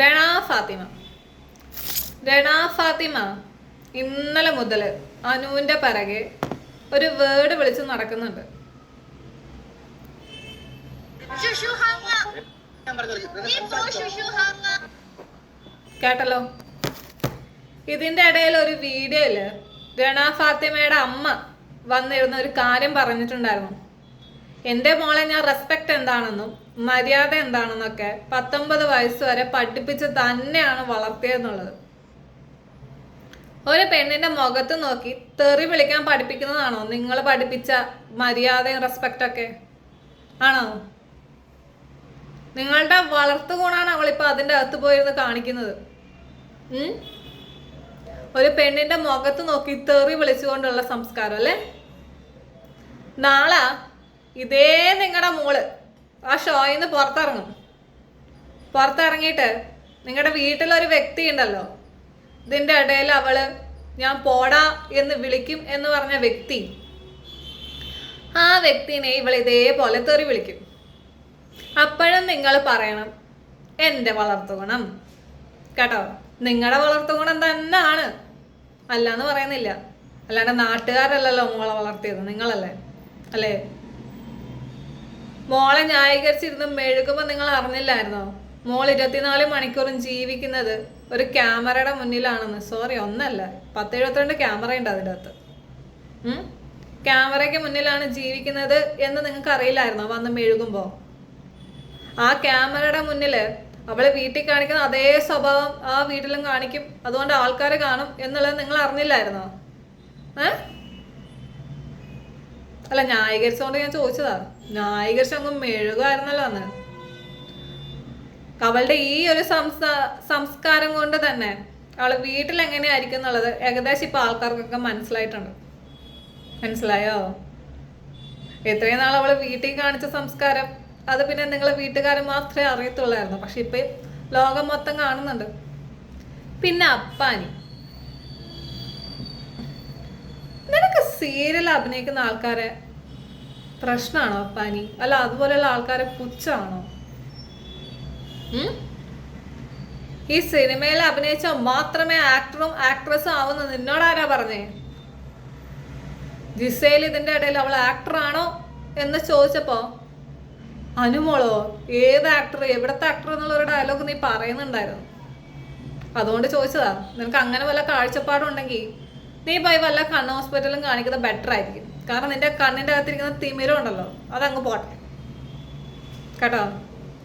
രണാ ഫാത്തിമ. രണാ ഫാത്തിമ. ഇന്നലെ മുതൽ അനുവിന്റെ പിറകെ ഒരു വേർഡ് വിളിച്ച് നടക്കുന്നുണ്ട്. കേട്ടല്ലോ? ഇതിന്റെ ഇടയിൽ ഒരു വീഡിയോയിൽ രണാ ഫാത്തിമയുടെ അമ്മ വന്നിരുന്ന ഒരു കാര്യം പറഞ്ഞിട്ടുണ്ടായിരുന്നു. എന്റെ മോളെ ഞാൻ റെസ്പെക്ട് എന്താണെന്നും മര്യാദ എന്താണെന്നൊക്കെ പത്തൊമ്പത് വയസ്സ് വരെ പഠിപ്പിച്ച് തന്നെയാണ് വളർത്തിയതെന്നുള്ളത് ഒരു പെണ്ണിന്റെ മുഖത്ത് നോക്കി തെറി വിളിക്കാൻ പഠിപ്പിക്കുന്നതാണോ? നിങ്ങൾ പഠിപ്പിച്ച മര്യാദയും റെസ്പെക്റ്റ് ഒക്കെ ആണോ? നിങ്ങളുടെ വളർത്തു ഗുണമാണ് അവളിപ്പോൾ അതിന്റെ അകത്ത് പോയിരുന്ന് കാണിക്കുന്നത്? ഒരു പെണ്ണിന്റെ മുഖത്ത് നോക്കി തെറി വിളിച്ചുകൊണ്ടുള്ള സംസ്കാരം അല്ലേ? നാളെ ഇതേ നിങ്ങളുടെ മോൾ. ആ ഷോയിൽ നിന്ന് പുറത്തിറങ്ങും. പുറത്തിറങ്ങിയിട്ട് നിങ്ങളുടെ വീട്ടിലൊരു വ്യക്തി ഉണ്ടല്ലോ ഇതിന്റെ ഇടയിൽ അവൾ ഞാൻ പോടാ എന്ന് വിളിക്കും എന്ന് പറഞ്ഞ വ്യക്തി. ആ വ്യക്തിനെ ഇവൾ ഇതേപോലെ തെറി വിളിക്കും. അപ്പോഴും നിങ്ങൾ പറയണം എന്റെ വളർത്തുഗുണം കേട്ടോ? നിങ്ങളുടെ വളർത്തുഗുണം തന്നെയാണ് അല്ലാന്ന് പറയുന്നില്ല. അല്ലാണ്ട് നാട്ടുകാരല്ലല്ലോ മോളെ വളർത്തിയത്. നിങ്ങളല്ലേ? അല്ലേ? മോളെ ന്യായീകരിച്ചിരുന്ന് മെഴുകുമ്പോൾ നിങ്ങൾ അറിഞ്ഞില്ലായിരുന്നോ? മോൾ ഇരുപത്തിനാല് മണിക്കൂറും ജീവിക്കുന്നത് ഒരു ക്യാമറയുടെ മുന്നിലാണെന്ന്. സോറി ഒന്നല്ല. പത്ത് എഴുപത്തിരണ്ട് ക്യാമറ ഉണ്ട് അതിന്റെ അകത്ത്. ക്യാമറയ്ക്ക് മുന്നിലാണ് ജീവിക്കുന്നത് എന്ന് നിങ്ങൾക്ക് അറിയില്ലായിരുന്നോ വന്ന് മെഴുകുമ്പോൾ ആ ക്യാമറയുടെ മുന്നിൽ അവളെ വീട്ടിൽ കാണിക്കുന്ന അതേ സ്വഭാവം ആ വീട്ടിലും കാണിക്കും. അതുകൊണ്ട് ആൾക്കാരെ കാണും എന്നുള്ളത് നിങ്ങൾ അറിഞ്ഞില്ലായിരുന്നോ? ഏ? അല്ല ന്യായീകരിച്ചുകൊണ്ട് ഞാൻ ചോദിച്ചതാ. ന്യായീകരിച്ച് അങ്ങ് മെഴുകുമായിരുന്നല്ലോ അന്ന്. അവളുടെ ഈ ഒരു സംസ്കാരം കൊണ്ട് തന്നെ അവൾ വീട്ടിൽ എങ്ങനെയായിരിക്കും എന്നുള്ളത് ഏകദേശം ഇപ്പൊ ആൾക്കാർക്കൊക്കെ മനസ്സിലായിട്ടുണ്ട്. മനസ്സിലായോ? എത്രയും നാൾ അവൾ വീട്ടിൽ കാണിച്ച സംസ്കാരം അത് പിന്നെ നിങ്ങളെ വീട്ടുകാർ മാത്രമേ അറിയത്തുള്ളായിരുന്നു. പക്ഷെ ഇപ്പൊ ലോകം മൊത്തം കാണുന്നുണ്ട്. പിന്നെ അപ്പാനി. നിനക്ക് സീരിയൽ അഭിനയിക്കുന്ന ആൾക്കാരെ പ്രശ്നമാണോ അപ്പാനി അല്ല അതുപോലെയുള്ള ആൾക്കാരെ പുച്ഛമാണോ ഉം? ഈ സിനിമയിൽ അഭിനയിച്ച മാത്രമേ ആക്ടറും ആക്ട്രസും ആവുന്ന നിന്നോടാരാ പറഞ്ഞേ? ജിസയിൽ ഇതിന്റെ ഇടയിൽ അവൾ ആക്ടറാണോ എന്ന് ചോദിച്ചപ്പോ അനുമോളോ ഏത് ആക്ടർ എവിടത്തെ ആക്ടർ എന്നുള്ള ഒരു ഡയലോഗ് നീ പറയുന്നുണ്ടായിരുന്നു. അതുകൊണ്ട് ചോദിച്ചതാ. നിനക്ക് അങ്ങനെ വല്ല കാഴ്ചപ്പാടുണ്ടെങ്കിൽ നീ പോയി വല്ല കണ്ണ് ഹോസ്പിറ്റലും കാണിക്കുന്നത് ബെറ്റർ ആയിരിക്കും. കാരണം നിന്റെ കണ്ണിന്റെ അകത്തിരിക്കുന്ന തിമിരം ഉണ്ടല്ലോ അതങ്ങ് പോട്ടെ. കേട്ടോ?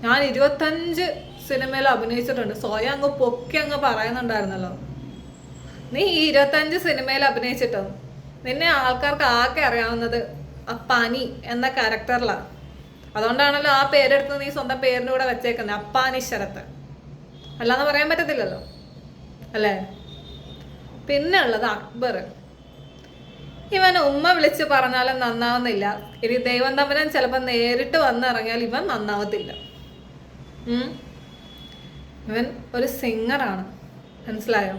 ഞാൻ ഇരുപത്തഞ്ച് സിനിമയിൽ അഭിനയിച്ചിട്ടുണ്ട്. സ്വയം അങ്ങ് പൊക്കി അങ്ങ് പറയുന്നുണ്ടായിരുന്നല്ലോ. നീ ഈ ഇരുപത്തഞ്ച് സിനിമയിൽ അഭിനയിച്ചിട്ടോ? നിന്നെ ആൾക്കാർക്ക് ആകെ അറിയാവുന്നത് ആ പനി എന്ന ക്യാരക്ടറിലാണ് അതുകൊണ്ടാണല്ലോ ആ പേരെടുത്ത് നീ സ്വന്തം പേരിന്റെ കൂടെ വെച്ചേക്കുന്നത് അപ്പാനി ശരത്ത്. അല്ലാന്ന് പറയാൻ പറ്റത്തില്ലല്ലോ. അല്ലേ? പിന്നെ ഉള്ളത് അക്ബർ. ഇവൻ ഉമ്മ വിളിച്ച് പറഞ്ഞാലും നന്നാവുന്നില്ല. ഇനി ദൈവം തമ്പനൻ ചിലപ്പോൾ നേരിട്ട് വന്നിറങ്ങിയാൽ ഇവൻ നന്നാവത്തില്ല. ഇവൻ ഒരു സിംഗറാണ്. മനസ്സിലായോ?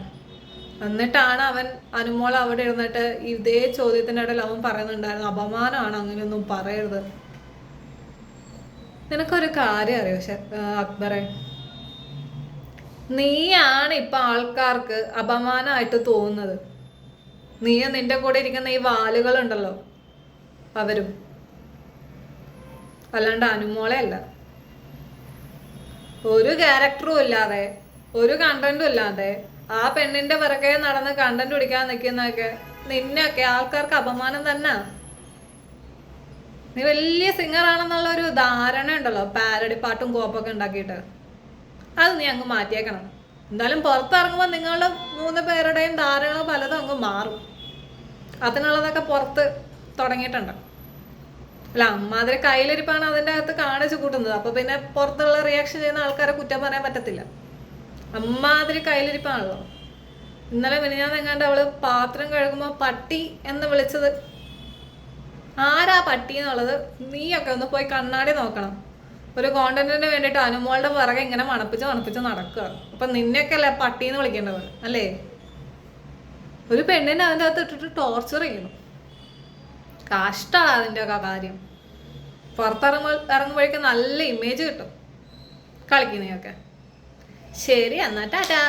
എന്നിട്ടാണ് അവൻ അനുമോൾ അവിടെ ഇരുന്നിട്ട് ഇതേ ചോദ്യത്തിന്റെ ഇടയിൽ അവൻ പറയുന്നുണ്ടായിരുന്നു അപമാനമാണ് അങ്ങനെയൊന്നും പറയരുത്. നിനക്കൊരു കാര്യം അറിയോ അക്ബറെ? നീയാണ് ഇപ്പൊ ആൾക്കാർക്ക് അപമാനമായിട്ട് തോന്നുന്നത്. നീ നിന്റെ കൂടെ ഇരിക്കുന്ന ഈ വാലുകളുണ്ടല്ലോ അവരും. അല്ലാണ്ട് അനുമോളെ അല്ല. ഒരു ക്യാരക്ടറും ഇല്ലാതെ ഒരു കണ്ടന്റും ഇല്ലാതെ ആ പെണ്ണിന്റെ പിറകെ നടന്ന് കണ്ടന്റ് പിടിക്കാൻ നിൽക്കുന്നതൊക്കെ നിന്നൊക്കെ ആൾക്കാർക്ക് അപമാനം തന്നെ. നീ വലിയ സിംഗർ ആണെന്നുള്ള ഒരു ധാരണ ഉണ്ടല്ലോ പാരഡി പാട്ടും കോപ്പൊക്കെ ഉണ്ടാക്കിയിട്ട്. അത് നീ അങ്ങ് മാറ്റിയേക്കണം. എന്തായാലും പുറത്തിറങ്ങുമ്പോൾ നിങ്ങളുടെ മൂന്ന് പേരുടെയും ധാരണകൾ പലതും അങ്ങ് മാറും. അതിനുള്ളതൊക്കെ പുറത്ത് തുടങ്ങിയിട്ടുണ്ട്. അല്ല അമ്മാതിരി കയ്യിലിരിപ്പാണ് അതിന്റെ അകത്ത് കാണിച്ചു കൂട്ടുന്നത്. അപ്പൊ പിന്നെ പുറത്തുള്ള റിയാക്ഷൻ ചെയ്യുന്ന ആൾക്കാരെ കുറ്റം പറയാൻ പറ്റത്തില്ല. അമ്മാതിരി കയ്യിലിരിപ്പാണല്ലോ. ഇന്നലെ മിനിഞ്ഞാന്ന് എങ്ങാണ്ട് അവൾ പാത്രം കഴുകുമ്പോൾ പട്ടി എന്ന് വിളിച്ചത്. ആരാ പട്ടി എന്നുള്ളത് നീയൊക്കെ ഒന്ന് പോയി കണ്ണാടി നോക്കണം. ഒരു കോണ്ടന്റിന് വേണ്ടിയിട്ട് അനുമോളുടെ പുറകെ ഇങ്ങനെ മണപ്പിച്ച് മണപ്പിച്ച് നടക്കുക അപ്പൊ നിന്നെയൊക്കെ അല്ലേ പട്ടീന്ന് വിളിക്കേണ്ടത് അല്ലേ? ഒരു പെണ്ണിനെ അതിന്റെ അകത്ത് ഇട്ടിട്ട് ടോർച്ചർ ചെയ്യണം കഷ്ടമാണ് അതിന്റെ ഒക്കെ കാര്യം. പുറത്തിറങ്ങുമ്പോൾ ഇറങ്ങുമ്പോഴേക്കും നല്ല ഇമേജ് കിട്ടും. കളിക്കുന്നതൊക്കെ. ശരി എന്നാ ടാറ്റാ.